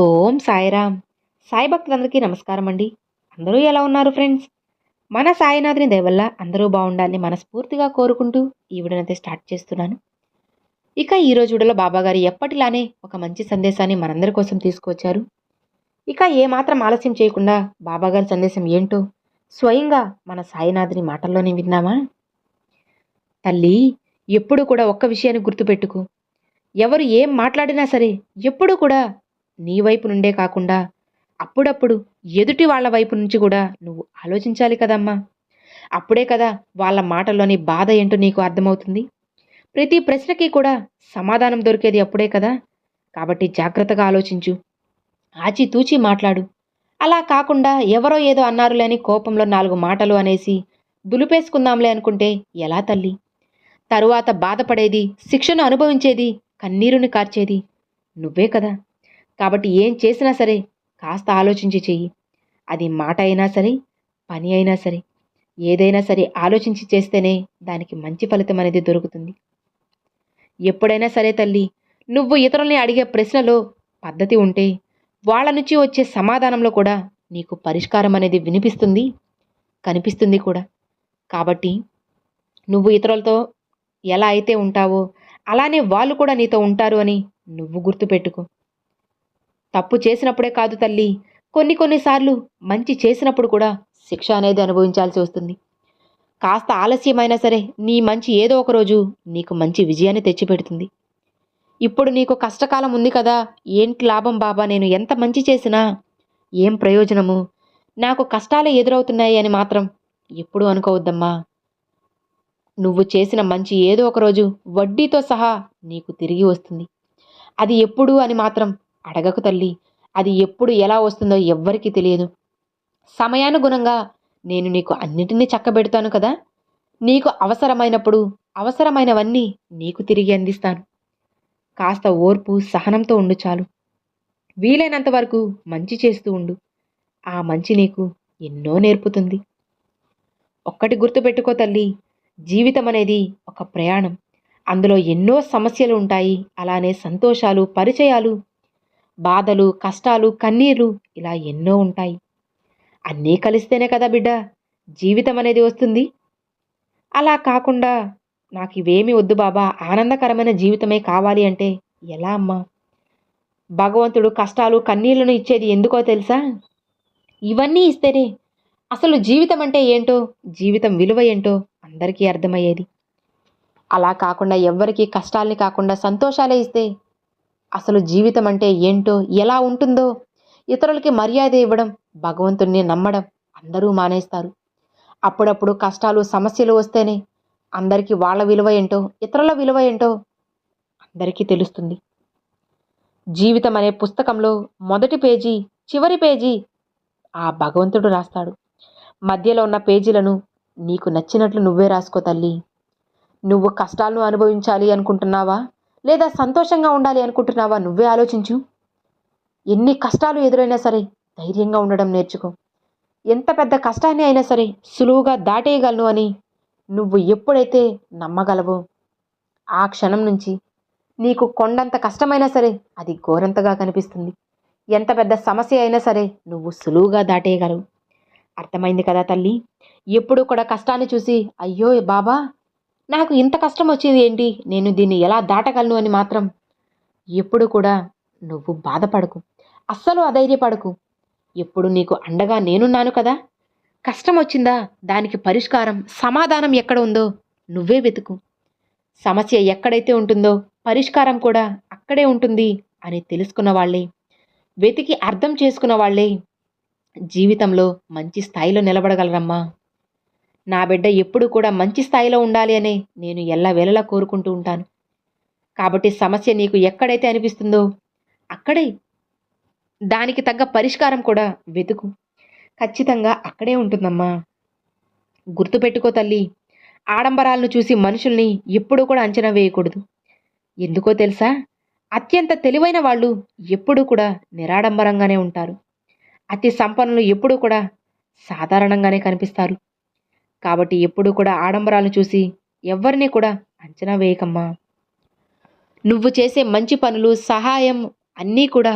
ఓం సాయిరామ్. సాయి భక్తులందరికీ నమస్కారం అండి. అందరూ ఎలా ఉన్నారు ఫ్రెండ్స్? మన సాయినాథుని దయవల్ల అందరూ బాగుండాలని మనస్ఫూర్తిగా కోరుకుంటూ ఈ వీడియోనైతే స్టార్ట్ చేస్తున్నాను. ఇక ఈ రోజు వీడియోలో బాబాగారు ఎప్పటిలానే ఒక మంచి సందేశాన్ని మనందరి కోసం తీసుకొచ్చారు. ఇక ఏమాత్రం ఆలస్యం చేయకుండా బాబాగారి సందేశం ఏంటో స్వయంగా మన సాయినాథుని మాటల్లోనే విన్నామా? తల్లి ఎప్పుడు కూడా ఒక్క విషయాన్ని గుర్తుపెట్టుకో. ఎవరు ఏం మాట్లాడినా సరే ఎప్పుడు కూడా నీ వైపు నుండే కాకుండా అప్పుడప్పుడు ఎదుటి వాళ్ళ వైపు నుంచి కూడా నువ్వు ఆలోచించాలి కదమ్మా. అప్పుడే కదా వాళ్ళ మాటల్లోని బాధ ఏంటో నీకు అర్థమవుతుంది. ప్రతి ప్రశ్నకి కూడా సమాధానం దొరికేది అప్పుడే కదా. కాబట్టి జాగ్రత్తగా ఆలోచించు. ఆచితూచి మాట్లాడు. అలా కాకుండా ఎవరో ఏదో అన్నారులే అని కోపంలో నాలుగు మాటలు అనేసి దులిపేసుకుందాంలే అనుకుంటే ఎలా తల్లి? తరువాత బాధపడేది శిక్షను అనుభవించేది కన్నీరుని కార్చేది నువ్వే కదా. కాబట్టి ఏం చేసినా సరే కాస్త ఆలోచించి చెయ్యి. అది మాట అయినా సరే పని అయినా సరే ఏదైనా సరే ఆలోచించి చేస్తేనే దానికి మంచి ఫలితం అనేది దొరుకుతుంది. ఎప్పుడైనా సరే తల్లి నువ్వు ఇతరుల్ని అడిగే ప్రశ్నలో పద్ధతి ఉంటే వాళ్ళ నుంచి వచ్చే సమాధానంలో కూడా నీకు పరిష్కారం అనేది వినిపిస్తుంది కనిపిస్తుంది కూడా. కాబట్టి నువ్వు ఇతరులతో ఎలా అయితే ఉంటావో అలానే వాళ్ళు కూడా నీతో ఉంటారు అని నువ్వు గుర్తుపెట్టుకో. తప్పు చేసినప్పుడే కాదు తల్లి. కొన్ని కొన్నిసార్లు మంచి చేసినప్పుడు కూడా శిక్ష అనేది అనుభవించాల్సి వస్తుంది. కాస్త ఆలస్యమైనా సరే నీ మంచి ఏదో ఒక రోజు నీకు మంచి విజయాన్ని తెచ్చిపెడుతుంది. ఇప్పుడు నీకు కష్టకాలం ఉంది కదా ఏంటి లాభం బాబా? నేను ఎంత మంచి చేసినా ఏం ప్రయోజనము? నాకు కష్టాలు ఎదురవుతున్నాయి అని మాత్రం ఎప్పుడు అనుకోవద్దమ్మా. నువ్వు చేసిన మంచి ఏదో ఒక రోజు వడ్డీతో సహా నీకు తిరిగి వస్తుంది. అది ఎప్పుడు అని మాత్రం అడగకు తల్లి. అది ఎప్పుడు ఎలా వస్తుందో ఎవ్వరికీ తెలియదు. సమయానుగుణంగా నేను నీకు అన్నిటినీ చక్కబెడతాను కదా. నీకు అవసరమైనప్పుడు అవసరమైనవన్నీ నీకు తిరిగి అందిస్తాను. కాస్త ఓర్పు సహనంతో ఉండు చాలు. వీలైనంత వరకు మంచి చేస్తూ ఉండు. ఆ మంచి నీకు ఎన్నో నేర్పుతుంది. ఒక్కటి గుర్తుపెట్టుకో తల్లి. జీవితం అనేది ఒక ప్రయాణం. అందులో ఎన్నో సమస్యలు ఉంటాయి. అలానే సంతోషాలు పరిచయాలు బాధలు కష్టాలు కన్నీరు ఇలా ఎన్నో ఉంటాయి. అన్నీ కలిస్తేనే కదా బిడ్డ జీవితం అనేది వస్తుంది. అలా కాకుండా నాకు ఇవేమీ వద్దు బాబా ఆనందకరమైన జీవితమే కావాలి అంటే ఎలా అమ్మా? భగవంతుడు కష్టాలు కన్నీళ్ళను ఇచ్చేది ఎందుకో తెలుసా? ఇవన్నీ ఇస్తేనే అసలు జీవితం అంటే ఏంటో జీవితం విలువ ఏంటో అందరికీ అర్థమయ్యేది. అలా కాకుండా ఎవ్వరికీ కష్టాల్ని కాకుండా సంతోషాలే ఇస్తే అసలు జీవితం అంటే ఏంటో ఎలా ఉంటుందో? ఇతరులకి మర్యాద ఇవ్వడం భగవంతుణ్ణి నమ్మడం అందరూ మానేస్తారు. అప్పుడప్పుడు కష్టాలు సమస్యలు వస్తేనే అందరికీ వాళ్ళ విలువ ఏంటో ఇతరుల విలువ ఏంటో అందరికీ తెలుస్తుంది. జీవితం అనే పుస్తకంలో మొదటి పేజీ చివరి పేజీ ఆ భగవంతుడు రాస్తాడు. మధ్యలో ఉన్న పేజీలను నీకు నచ్చినట్లు నువ్వే రాసుకో తల్లి. నువ్వు కష్టాలను అనుభవించాలి అనుకుంటున్నావా? లేదా సంతోషంగా ఉండాలి అనుకుంటున్నావా? నువ్వే ఆలోచించు. ఎన్ని కష్టాలు ఎదురైనా సరే ధైర్యంగా ఉండడం నేర్చుకో. ఎంత పెద్ద కష్టాన్ని అయినా సరే సులువుగా దాటేయగలను అని నువ్వు ఎప్పుడైతే నమ్మగలవో ఆ క్షణం నుంచి నీకు కొండంత కష్టమైనా సరే అది ఘోరంతగా కనిపిస్తుంది. ఎంత పెద్ద సమస్య అయినా సరే నువ్వు సులువుగా దాటేయగలవు. అర్థమైంది కదా తల్లి? ఎప్పుడు కూడా కష్టాన్ని చూసి అయ్యో బాబా నాకు ఇంత కష్టం వచ్చేది ఏంటి? నేను దీన్ని ఎలా దాటగలను అని మాత్రం ఎప్పుడు కూడా నువ్వు బాధపడకు. అస్సలు అధైర్యపడకు. ఎప్పుడు నీకు అండగా నేనున్నాను కదా? కష్టం వచ్చిందా దానికి పరిష్కారం సమాధానం ఎక్కడ ఉందో నువ్వే వెతుకు. సమస్య ఎక్కడైతే ఉంటుందో పరిష్కారం కూడా అక్కడే ఉంటుంది అని తెలుసుకున్న వాళ్ళే. వెతికి అర్థం చేసుకున్న వాళ్ళే. జీవితంలో మంచి స్థాయిలో నిలబడగలరమ్మా. నా బిడ్డ ఎప్పుడు కూడా మంచి స్థాయిలో ఉండాలి అనే నేను ఎల్లవేళలా కోరుకుంటూ ఉంటాను. కాబట్టి సమస్య నీకు ఎక్కడైతే అనిపిస్తుందో అక్కడే దానికి తగ్గ పరిష్కారం కూడా వెతుకు. ఖచ్చితంగా అక్కడే ఉంటుందమ్మా. గుర్తుపెట్టుకో తల్లి. ఆడంబరాలను చూసి మనుషుల్ని ఎప్పుడూ కూడా అంచనా వేయకూడదు. ఎందుకో తెలుసా? అత్యంత తెలివైన వాళ్ళు ఎప్పుడూ కూడా నిరాడంబరంగానే ఉంటారు. అతి సంపన్నులు ఎప్పుడూ కూడా సాధారణంగానే కనిపిస్తారు. కాబట్టి ఎప్పుడూ కూడా ఆడంబరాలను చూసి ఎవరిని కూడా అంచనా వేయకమ్మా. నువ్వు చేసే మంచి పనులు సహాయం అన్నీ కూడా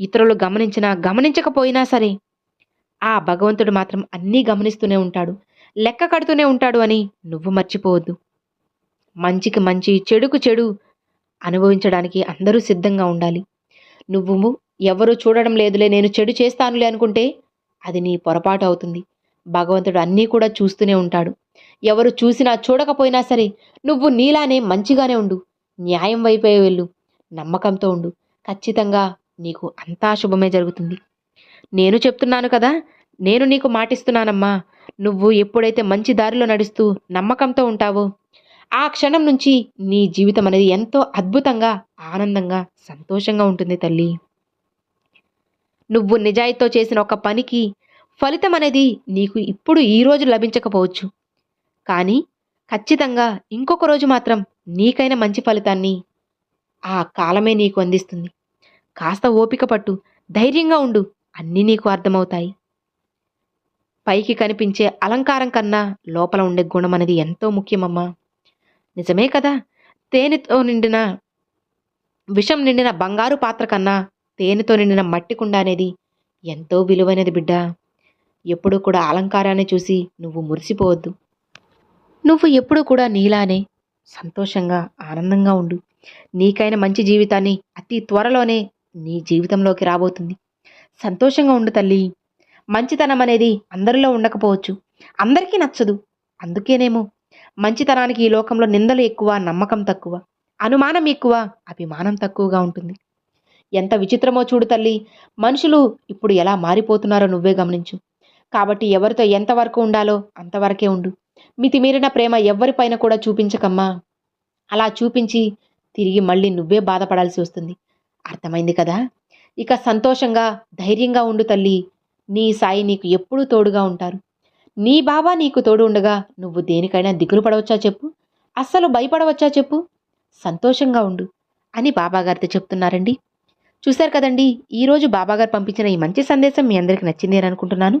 ఇతరులు గమనించినా గమనించకపోయినా సరే ఆ భగవంతుడు మాత్రం అన్నీ గమనిస్తూనే ఉంటాడు లెక్క కడుతూనే ఉంటాడు అని నువ్వు మర్చిపోవద్దు. మంచికి మంచి చెడుకు చెడు అనుభవించడానికి అందరూ సిద్ధంగా ఉండాలి. నువ్వు ఎవరు చూడడం లేదులే నేను చెడు చేస్తానులే అనుకుంటే అది నీ పొరపాటు అవుతుంది. భగవంతుడు అన్నీ కూడా చూస్తూనే ఉంటాడు. ఎవరు చూసినా చూడకపోయినా సరే నువ్వు నీలానే మంచిగానే ఉండు. న్యాయం వైపే వెళ్ళు. నమ్మకంతో ఉండు. ఖచ్చితంగా నీకు అంతా శుభమే జరుగుతుంది. నేను చెప్తున్నాను కదా నేను నీకు మాటిస్తున్నానమ్మా. నువ్వు ఎప్పుడైతే మంచి దారిలో నడుస్తూ నమ్మకంతో ఉంటావో ఆ క్షణం నుంచి నీ జీవితం అనేది ఎంతో అద్భుతంగా ఆనందంగా సంతోషంగా ఉంటుంది తల్లి. నువ్వు నిజాయితీతో చేసిన ఒక పనికి ఫలితం అనేది నీకు ఇప్పుడు ఈ రోజు లభించకపోవచ్చు. కానీ ఖచ్చితంగా ఇంకొక రోజు మాత్రం నీకైన మంచి ఫలితాన్ని ఆ కాలమే నీకు అందిస్తుంది. కాస్త ఓపిక పట్టు ధైర్యంగా ఉండు అన్నీ నీకు అర్థమవుతాయి. పైకి కనిపించే అలంకారం కన్నా లోపల ఉండే గుణం అనేది ఎంతో ముఖ్యమమ్మా. నిజమే కదా తేనెతో నిండిన విషం నిండిన బంగారు పాత్ర కన్నా తేనెతో నిండిన మట్టి కుండ అనేది ఎంతో విలువైనది బిడ్డ. ఎప్పుడూ కూడా అలంకారాన్ని చూసి నువ్వు మురిసిపోవద్దు. నువ్వు ఎప్పుడూ కూడా నీలానే సంతోషంగా ఆనందంగా ఉండు. నీకైన మంచి జీవితాన్ని అతి త్వరలోనే నీ జీవితంలోకి రాబోతుంది. సంతోషంగా ఉండు తల్లి. మంచితనం అనేది అందరిలో ఉండకపోవచ్చు. అందరికీ నచ్చదు. అందుకేనేమో మంచితనానికి ఈ లోకంలో నిందలు ఎక్కువ నమ్మకం తక్కువ అనుమానం ఎక్కువ అభిమానం తక్కువగా ఉంటుంది. ఎంత విచిత్రమో చూడు తల్లి. మనుషులు ఇప్పుడు ఎలా మారిపోతున్నారో నువ్వే గమనించు. కాబట్టి ఎవరితో ఎంతవరకు ఉండాలో అంతవరకే ఉండు. మితిమీరిన ప్రేమ ఎవ్వరిపైన కూడా చూపించకమ్మా. అలా చూపించి తిరిగి మళ్ళీ నువ్వే బాధపడాల్సి వస్తుంది. అర్థమైంది కదా? ఇక సంతోషంగా ధైర్యంగా ఉండు తల్లి. నీ సాయి నీకు ఎప్పుడూ తోడుగా ఉంటారు. నీ బాబా నీకు తోడు ఉండగా నువ్వు దేనికైనా దిగులు పడవచ్చా చెప్పు? అస్సలు భయపడవచ్చా చెప్పు? సంతోషంగా ఉండు అని బాబాగారితో చెప్తున్నారండి. చూశారు కదండి ఈరోజు బాబాగారు పంపించిన ఈ మంచి సందేశం మీ అందరికీ నచ్చింది అని అనుకుంటున్నాను.